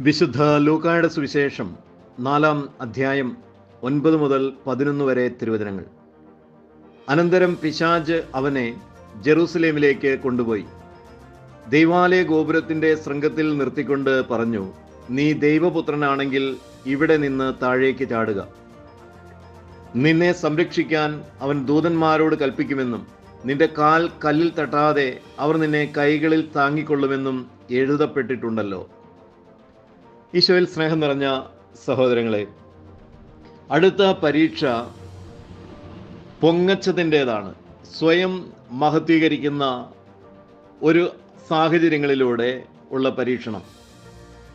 വിശുദ്ധ ലൂക്കായുടെ സുവിശേഷം നാലാം അധ്യായം ഒൻപത് മുതൽ പതിനൊന്ന് വരെ തിരുവചനങ്ങൾ. അനന്തരം പിശാജ് അവനെ ജെറൂസലേമിലേക്ക് കൊണ്ടുപോയി. ദൈവാലയ ഗോപുരത്തിന്റെ ശൃംഗത്തിൽ നിർത്തിക്കൊണ്ട് പറഞ്ഞു നീ ദൈവപുത്രനാണെങ്കിൽ ഇവിടെ നിന്ന് താഴേക്ക് ചാടുക. നിന്നെ സംരക്ഷിക്കാൻ അവൻ ദൂതന്മാരോട് കൽപ്പിക്കുമെന്നും നിന്റെ കാൽ കല്ലിൽ തട്ടാതെ അവർ നിന്നെ കൈകളിൽ താങ്ങിക്കൊള്ളുമെന്നും എഴുതപ്പെട്ടിട്ടുണ്ടല്ലോ. ഈശോയിൽ സ്നേഹം നിറഞ്ഞ സഹോദരങ്ങളെ അടുത്ത പരീക്ഷ പൊങ്ങച്ചതിന്റെതാണ്. സ്വയം മഹത്വീകരിക്കുന്ന ഒരു സാഹചര്യങ്ങളിലൂടെ ഉള്ള പരീക്ഷണം.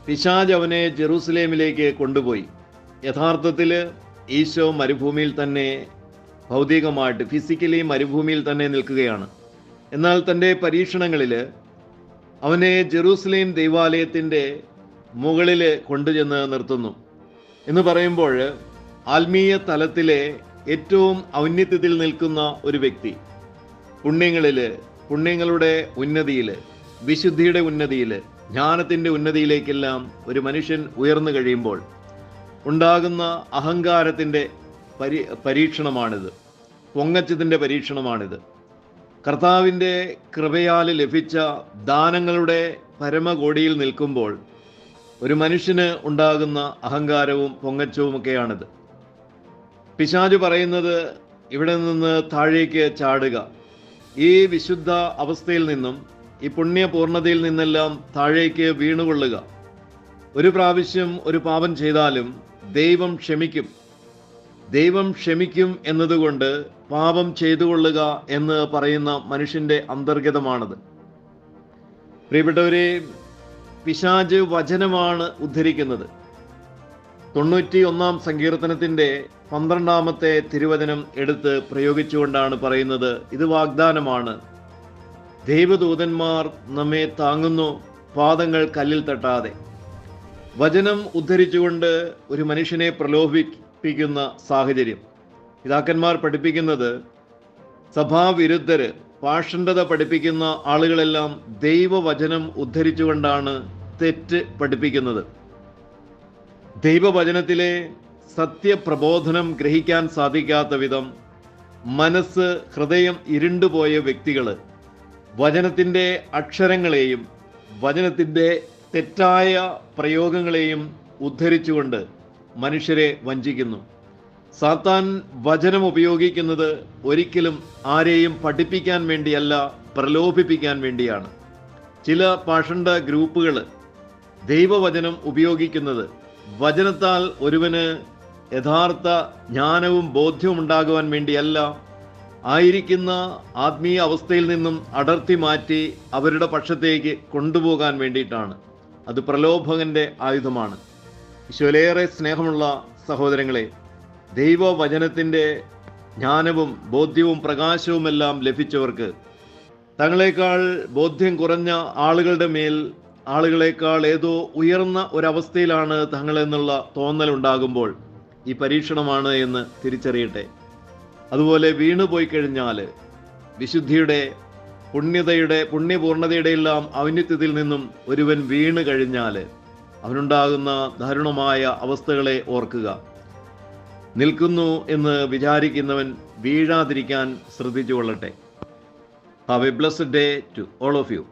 പിശാജ് അവനെ ജെറൂസലേമിലേക്ക് കൊണ്ടുപോയി. യഥാർത്ഥത്തിൽ ഈശോ മരുഭൂമിയിൽ തന്നെ ഭൗതികമായിട്ട് ഫിസിക്കലി മരുഭൂമിയിൽ തന്നെ നിൽക്കുകയാണ്. എന്നാൽ തന്റെ പരീക്ഷണങ്ങളിൽ അവനെ ജെറൂസലേം ദൈവാലയത്തിന്റെ മുകളിൽ കൊണ്ടുചെന്ന് നിർത്തുന്നു. എന്ന് പറയുമ്പോൾ ആത്മീയ തലത്തിലെ ഏറ്റവും ഔന്നത്യത്തിൽ നിൽക്കുന്ന ഒരു വ്യക്തി പുണ്യങ്ങളിൽ പുണ്യങ്ങളുടെ ഉന്നതിയിൽ വിശുദ്ധിയുടെ ഉന്നതിയിൽ ജ്ഞാനത്തിന്റെ ഉന്നതിയിലേക്കെല്ലാം ഒരു മനുഷ്യൻ ഉയർന്നു കഴിയുമ്പോൾ ഉണ്ടാകുന്ന അഹങ്കാരത്തിന്റെ പരി പരീക്ഷണമാണിത്. പൊങ്ങച്ചത്തിന്റെ പരീക്ഷണമാണിത്. കർത്താവിന്റെ കൃപയാൽ ലഭിച്ച ദാനങ്ങളുടെ പരമകോടിയിൽ നിൽക്കുമ്പോൾ ഒരു മനുഷ്യന് ഉണ്ടാകുന്ന അഹങ്കാരവും പൊങ്ങച്ചവുമൊക്കെയാണിത് പിശാജ് പറയുന്നത് ഇവിടെ നിന്ന് താഴേക്ക് ചാടുക. ഈ വിശുദ്ധ അവസ്ഥയിൽ നിന്നും ഈ പുണ്യപൂർണതയിൽ നിന്നെല്ലാം താഴേക്ക് വീണുകൊള്ളുക. ഒരു പ്രാവശ്യം ഒരു പാപം ചെയ്താലും ദൈവം ക്ഷമിക്കും. ദൈവം ക്ഷമിക്കും എന്നതുകൊണ്ട് പാപം ചെയ്തുകൊള്ളുക എന്ന് പറയുന്ന മനുഷ്യന്റെ അന്തർഗതമാണത്. പ്രിയപ്പെട്ടവരെ പിശാജ് വചനമാണ് ഉദ്ധരിക്കുന്നത്. തൊണ്ണൂറ്റി ഒന്നാം സങ്കീർത്തനത്തിന്റെ പന്ത്രണ്ടാമത്തെ തിരുവചനം എടുത്ത് പ്രയോഗിച്ചുകൊണ്ടാണ് പറയുന്നത് ഇത് വാഗ്ദാനമാണ്. ദൈവദൂതന്മാർ നമ്മെ താങ്ങുന്നു പാദങ്ങൾ കല്ലിൽ തട്ടാതെ. വചനം ഉദ്ധരിച്ചുകൊണ്ട് ഒരു മനുഷ്യനെ പ്രലോഭിപ്പിക്കുന്ന സാഹചര്യം. പിതാക്കന്മാർ പഠിപ്പിക്കുന്നത് സഭാവിരുദ്ധര് പാഷണ്ഡത പഠിപ്പിക്കുന്ന ആളുകളെല്ലാം ദൈവവചനം ഉദ്ധരിച്ചുകൊണ്ടാണ് തെറ്റ് പഠിപ്പിക്കുന്നത്. ദൈവവചനത്തിലെ സത്യപ്രബോധനം ഗ്രഹിക്കാൻ സാധിക്കാത്ത വിധം മനസ്സ് ഹൃദയം ഇരുണ്ടുപോയ വ്യക്തികൾ വചനത്തിന്റെ അക്ഷരങ്ങളെയും വചനത്തിന്റെ തെറ്റായ പ്രയോഗങ്ങളെയും ഉദ്ധരിച്ചുകൊണ്ട് മനുഷ്യരെ വഞ്ചിക്കുന്നു. സാത്താൻ വചനം ഉപയോഗിക്കുന്നത് ഒരിക്കലും ആരെയും പഠിപ്പിക്കാൻ വേണ്ടിയല്ല പ്രലോഭിപ്പിക്കാൻ വേണ്ടിയാണ്. ചില പാഷണ്ട ഗ്രൂപ്പുകൾ ദൈവവചനം ഉപയോഗിക്കുന്നത് വചനത്താൽ ഒരുവന് യഥാർത്ഥ ജ്ഞാനവും ബോധ്യവും ഉണ്ടാകുവാൻ വേണ്ടിയല്ല ആയിരിക്കുന്ന ആത്മീയ അവസ്ഥയിൽ നിന്നും അടർത്തി മാറ്റി അവരുടെ പക്ഷത്തേക്ക് കൊണ്ടുപോകാൻ വേണ്ടിയിട്ടാണ്. അത് പ്രലോഭകന്റെ ആയുധമാണ്. ഈശോലേറെ സ്നേഹമുള്ള സഹോദരങ്ങളെ ദൈവവചനത്തിന്റെ ജ്ഞാനവും ബോധ്യവും പ്രകാശവുമെല്ലാം ലഭിച്ചവർക്ക് തങ്ങളെക്കാൾ ബോധ്യം കുറഞ്ഞ ആളുകളുടെ മേൽ ആളുകളെക്കാൾ ഏതോ ഉയർന്ന ഒരവസ്ഥയിലാണ് തങ്ങളെന്നുള്ള തോന്നലുണ്ടാകുമ്പോൾ ഈ പരീക്ഷണമാണ് എന്ന് തിരിച്ചറിയട്ടെ. അതുപോലെ വീണുപോയി കഴിഞ്ഞാൽ വിശുദ്ധിയുടെ പുണ്യതയുടെ പുണ്യപൂർണതയുടെ എല്ലാം ഔന്നിത്യത്തിൽ നിന്നും ഒരുവൻ വീണ് കഴിഞ്ഞാൽ അവനുണ്ടാകുന്ന ദാരുണമായ അവസ്ഥകളെ ഓർക്കുക. നിൽക്കുന്നു എന്ന് വിചാരിക്കുന്നവൻ വീഴാതിരിക്കാൻ ശ്രദ്ധിച്ചു കൊള്ളട്ടെ have a blessed day to all of you